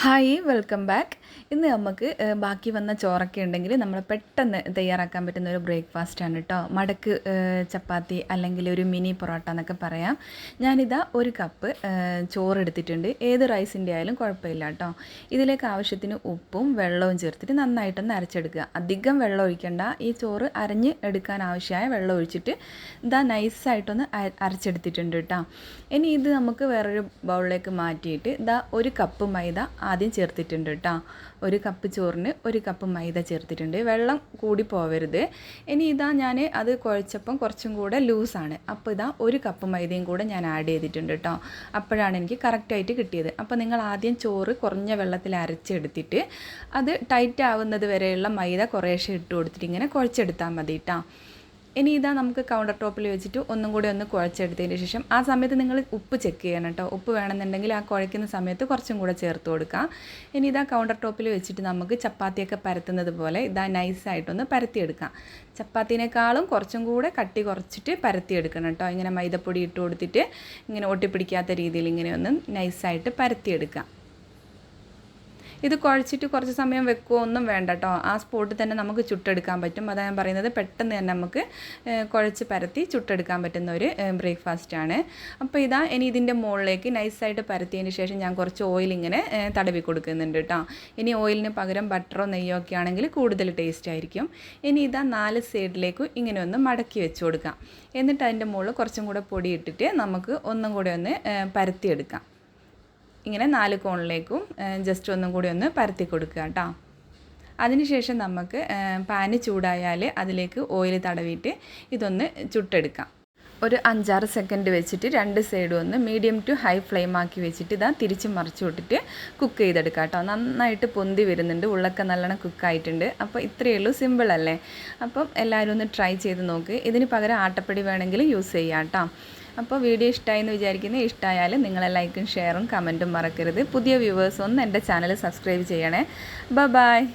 Hi welcome back ഇന്ന് നമുക്ക് ബാക്കി വന്ന ചോറൊക്കെ ഉണ്ടെങ്കിൽ നമ്മൾ പെട്ടെന്ന് തയ്യാറാക്കാൻ പറ്റുന്ന ഒരു ബ്രേക്ക്ഫാസ്റ്റാണ് കേട്ടോ മടക്ക് ചപ്പാത്തി അല്ലെങ്കിൽ ഒരു മിനി പൊറോട്ട എന്നൊക്കെ പറയാം. ഞാനിതാ ഒരു കപ്പ് ചോറ് എടുത്തിട്ടുണ്ട് ഏത് റൈസിന്റെ ആയാലും കുഴപ്പമില്ല കേട്ടോ ഇതിലേക്ക് ആവശ്യത്തിന് ഉപ്പും വെള്ളവും ചേർത്തിട്ട് നന്നായിട്ടൊന്ന് അരച്ചെടുക്കുക. അധികം വെള്ളം ഒഴിക്കണ്ട. ഈ ചോറ് അരഞ്ഞ് എടുക്കാൻ ആവശ്യമായ വെള്ളം ഒഴിച്ചിട്ട് ഇതാ നൈസായിട്ടൊന്ന് അര- അരച്ചെടുത്തിട്ടുണ്ട് കേട്ടോ ഇനി ഇത് നമുക്ക് വേറൊരു ബൗളിലേക്ക് മാറ്റിയിട്ട് ഇതാ ഒരു കപ്പ് മൈദ ആദ്യം ചേർത്തിട്ടുണ്ട് കേട്ടോ. ഒരു കപ്പ് ചോറിന് ഒരു കപ്പ് മൈദ ചേർത്തിട്ടുണ്ട്. വെള്ളം കൂടി പോവരുത്. ഇനി ഇതാ ഞാൻ അത് കുഴച്ചപ്പം കുറച്ചും കൂടെ ലൂസാണ്. അപ്പോൾ ഇതാ ഒരു കപ്പ് മൈദയും കൂടെ ഞാൻ ആഡ് ചെയ്തിട്ടുണ്ട് കേട്ടോ. അപ്പോഴാണ് എനിക്ക് കറക്റ്റായിട്ട് കിട്ടിയത്. അപ്പോൾ നിങ്ങൾ ആദ്യം ചോറ് കുറഞ്ഞ വെള്ളത്തിൽ അരച്ചെടുത്തിട്ട് അത് ടൈറ്റ് ആവുന്നത് വരെയുള്ള മൈദ കുറേശ്ശെ ഇട്ട് കൊടുത്തിട്ട് ഇങ്ങനെ കുഴച്ചെടുത്താൽ മതി കേട്ടോ. ഇനി ഇതാ നമുക്ക് കൗണ്ടർ ടോപ്പിൽ വെച്ചിട്ട് ഒന്നും കൂടി ഒന്ന് കുഴച്ചെടുത്തതിന് ശേഷം ആ സമയത്ത് നിങ്ങൾ ഉപ്പ് ചെക്ക് ചെയ്യണം കേട്ടോ. ഉപ്പ് വേണമെന്നുണ്ടെങ്കിൽ ആ കുഴയ്ക്കുന്ന സമയത്ത് കുറച്ചും കൂടെ ചേർത്ത് കൊടുക്കുക ഇനി ഇതാ കൗണ്ടർ ടോപ്പിൽ വെച്ചിട്ട് നമുക്ക് ചപ്പാത്തിയൊക്കെ പരത്തുന്നത് പോലെ ഇതാ നൈസായിട്ടൊന്ന് പരത്തിയെടുക്കാം. ചപ്പാത്തിനേക്കാളും കുറച്ചും കൂടെ കട്ടി കുറച്ചിട്ട് പരത്തിയെടുക്കണം കേട്ടോ. ഇങ്ങനെ മൈദപ്പൊടി ഇട്ട് കൊടുത്തിട്ട് ഇങ്ങനെ ഒട്ടിപ്പിടിക്കാത്ത രീതിയിൽ ഇങ്ങനെ ഒന്ന് നൈസായിട്ട് പരത്തിയെടുക്കാം. ഇത് കുഴച്ചിട്ട് കുറച്ച് സമയം വെക്കുകയോ ഒന്നും വേണ്ട കേട്ടോ. ആ സ്പോട്ടിൽ തന്നെ നമുക്ക് ചുട്ടെടുക്കാൻ പറ്റും. അതാണ് ഞാൻ പറയുന്നത് പെട്ടെന്ന് തന്നെ നമുക്ക് കുഴച്ച് പരത്തി ചുട്ടെടുക്കാൻ പറ്റുന്ന ഒരു ബ്രേക്ക്ഫാസ്റ്റാണ് അപ്പോൾ ഇതാ ഇനി ഇതിന്റെ മുകളിലേക്ക് നൈസായിട്ട് പരത്തിയതിന് ശേഷം ഞാൻ കുറച്ച് ഓയിൽ ഇങ്ങനെ തടവി കൊടുക്കുന്നുണ്ട് കേട്ടോ. ഇനി ഓയിലിന് പകരം ബട്ടറോ നെയ്യോ ഒക്കെ ആണെങ്കിൽ കൂടുതൽ ടേസ്റ്റ് ആയിരിക്കും. ഇനി ഇതാ നാല് സൈഡിലേക്കും ഇങ്ങനെ ഒന്ന് മടക്കി വെച്ച് കൊടുക്കാം. എന്നിട്ട് അതിന്റെ മുകളിൽ കുറച്ചും കൂടെ പൊടി ഇട്ടിട്ട് നമുക്ക് ഒന്നും കൂടെ ഒന്ന് പരത്തിയെടുക്കാം. ഇങ്ങനെ നാല് കോണിലേക്കും ജസ്റ്റ് ഒന്നും കൂടി ഒന്ന് പരത്തി കൊടുക്കുക കേട്ടോ അതിനുശേഷം നമുക്ക് പാന് ചൂടായാൽ അതിലേക്ക് ഓയിൽ തടവിയിട്ട് ഇതൊന്ന് ചുട്ടെടുക്കാം. ഒരു അഞ്ചാറ് സെക്കൻഡ് വെച്ചിട്ട് രണ്ട് സൈഡും ഒന്ന് മീഡിയം ടു ഹൈ ഫ്ലെയിം ആക്കി വെച്ചിട്ട് ഇതാ തിരിച്ച് മറിച്ച് വിട്ടിട്ട് കുക്ക് ചെയ്തെടുക്കാം കേട്ടോ നന്നായിട്ട് പൊന്തി വരുന്നുണ്ട് ഉള്ളൊക്കെ നല്ലോണം കുക്കായിട്ടുണ്ട് അപ്പോൾ ഇത്രയേ ഉള്ളൂ സിമ്പിൾ അല്ലേ? അപ്പം എല്ലാവരും ഒന്ന് ട്രൈ ചെയ്ത് നോക്ക്. ഇതിന് പകരം ആട്ടപ്പൊടി വേണമെങ്കിൽ യൂസ് ചെയ്യാം കേട്ടോ അപ്പോൾ വീഡിയോ ഇഷ്ടമായി എന്ന് വിചാരിക്കുന്നു. ഇഷ്ടമായാൽ നിങ്ങളെ ലൈക്കും ഷെയറും കമന്റും മറക്കരുത്. പുതിയ വ്യൂവേഴ്സ് ഒന്ന് എന്റെ ചാനൽ സബ്സ്ക്രൈബ് ചെയ്യണേ. ബ ബായ്